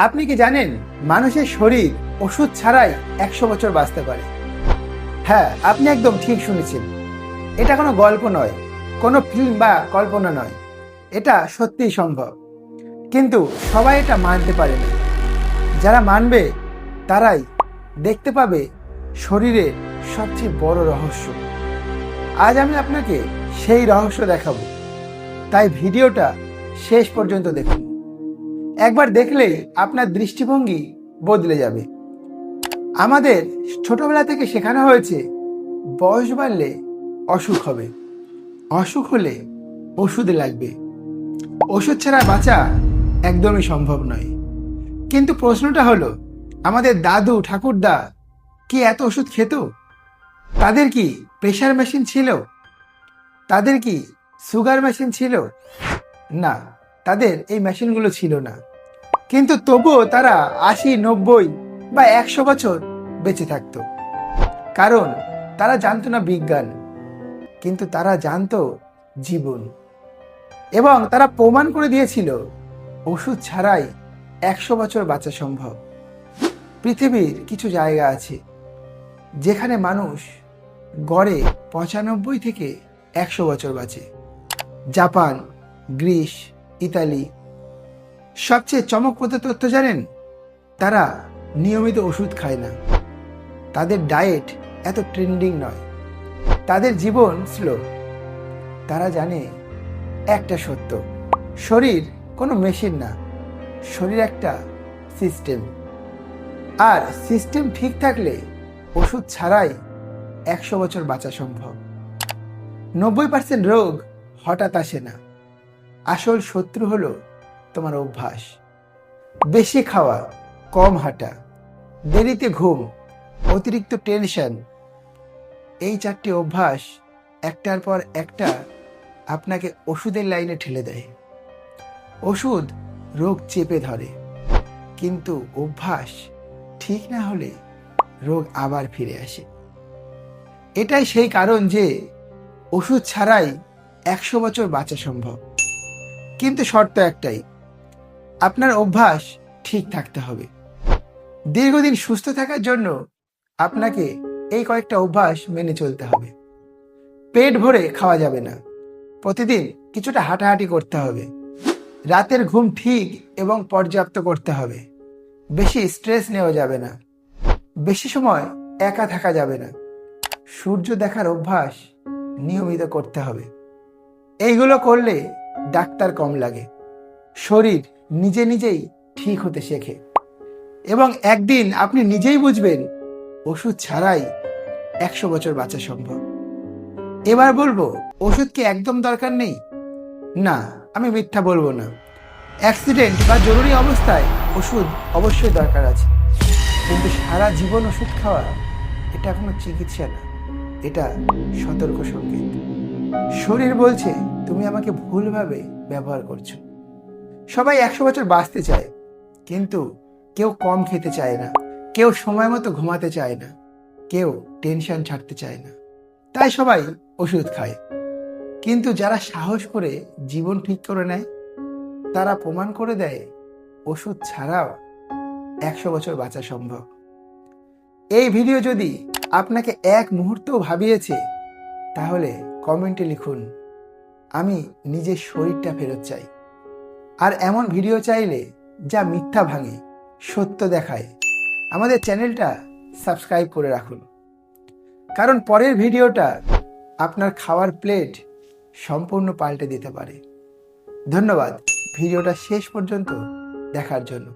আপনি কি জানেন, মানুষের শরীর ওষুধ ছাড়াই একশো বছর বাঁচতে পারে? হ্যাঁ আপনি একদম ঠিক শুনেছেন। এটা কোনো গল্প নয়, কোনো ফিল্ম বা কল্পনা নয়। এটা সত্যিই সম্ভব। কিন্তু সবাই এটা মানতে পারে না। যারা মানবে, তারাই দেখতে পাবে শরীরের সবচেয়ে বড় রহস্য। আজ আমি আপনাকে সেই রহস্য দেখাবো। তাই ভিডিওটা শেষ পর্যন্ত দেখুন। একবার দেখলে আপনার দৃষ্টিভঙ্গি বদলে যাবে। আমাদের ছোটবেলা থেকে শেখানো হয়েছে, বয়স বাড়লে অসুখ হবে। অসুখ হলে ওষুধ লাগবে। ওষুধ ছাড়া বাঁচা একদমই সম্ভব নয়। কিন্তু প্রশ্নটা হলো, আমাদের দাদু, ঠাকুরদা কি এত ওষুধ খেত? তাদের কি প্রেশার মেশিন ছিল? তাদের কি সুগার মেশিন ছিল? না, তাদের এই মেশিনগুলো ছিল না। কিন্তু তবুও তারা আশি, নব্বই বা একশো বছর বেঁচে থাকতো। কারণ তারা জানতো না বিজ্ঞান, কিন্তু তারা জানতো জীবন। এবং তারা প্রমাণ করে দিয়েছিল, ওষুধ ছাড়াই একশো বছর বাঁচা সম্ভব। পৃথিবীর কিছু জায়গা আছে, যেখানে মানুষ গড়ে পঁচানব্বই থেকে একশো বছর বাঁচে। জাপান, গ্রিস, ইতালি সবচেয়ে চমকপ্রদ তথ্য জানেন? তারা নিয়মিত ওষুধ খায় না। তাদের ডায়েট এত ট্রেন্ডিং নয়। তাদের জীবন স্লো। তারা জানে একটা সত্য, শরীর কোনো মেশিন না। শরীর একটা সিস্টেম। আর সিস্টেম ঠিক থাকলে ওষুধ ছাড়াই একশো বছর বাঁচা সম্ভব। নব্বই পার্সেন্ট রোগ হঠাৎ আসে না। আসল শত্রু হলো তোমার অভ্যাস। বেশি খাওয়া, কম হাঁটা, দেরিতে ঘুম, অতিরিক্ত টেনশন, এই চারটি অভ্যাস একটার পর একটা আপনাকে ওষুধের লাইনে ঠেলে দেয়। ওষুধ রোগ চেপে ধরে, কিন্তু অভ্যাস ঠিক না হলে রোগ আবার ফিরে আসে। এটাই সেই কারণ যে ওষুধ ছাড়াই একশো বছর বাঁচা সম্ভব। কিন্তু শর্ত একটাই আপনার অভ্যাস ঠিক থাকতে হবে। দীর্ঘদিন সুস্থ থাকার জন্য আপনাকে এই কয়েকটা অভ্যাস মেনে চলতে হবে। পেট ভরে খাওয়া যাবে না। প্রতিদিন কিছুটা হাঁটাহাঁটি করতে হবে। রাতের ঘুম ঠিক এবং পর্যাপ্ত করতে হবে। বেশি স্ট্রেস নেওয়া যাবে না। বেশি সময় একা থাকা যাবে না। সূর্য দেখার অভ্যাস নিয়মিত করতে হবে। এইগুলো করলে ডাক্তার কম লাগে। শরীর নিজে নিজেই ঠিক হতে শেখে। এবং একদিন আপনি নিজেই বুঝবেন, ওষুধ ছাড়াই একশো বছর বাঁচা সম্ভব। এবার বলব, ওষুধ কি একদম দরকার নেই? না, আমি মিথ্যা বলব না। অ্যাক্সিডেন্ট বা জরুরি অবস্থায় ওষুধ অবশ্যই দরকার আছে। কিন্তু সারা জীবন ওষুধ খাওয়া, এটা কোনো চিকিৎসা না। এটা সতর্ক সংকেত। শরীর বলছে, তুমি আমাকে ভুলভাবে ব্যবহার করছ। সবাই একশো বছর বাঁচতে চায়। কিন্তু কেউ কম খেতে চায় না। কেউ সময় মতো ঘুমাতে চায় না। কেউ টেনশন ছাড়তে চায় না। তাই সবাই ওষুধ খায়। কিন্তু যারা সাহস করে জীবন ঠিক করে নেয়, তারা প্রমাণ করে দেয়, ওষুধ ছাড়াও একশো বছর বাঁচা সম্ভব। এই ভিডিও যদি আপনাকে এক মুহূর্তও ভাবিয়েছে, তাহলে কমেন্টে লিখুন, আমি নিজের শরীরটা ফেরত চাই। আর এমন ভিডিও চাইলে যা মিথ্যা ভাঙে, সত্য দেখায়, আমাদের চ্যানেলটা সাবস্ক্রাইব করে রাখুন। কারণ পরের ভিডিওটা আপনার খাওয়ার প্লেট সম্পূর্ণ পাল্টে দিতে পারে। ধন্যবাদ, ভিডিওটা শেষ পর্যন্ত দেখার জন্য।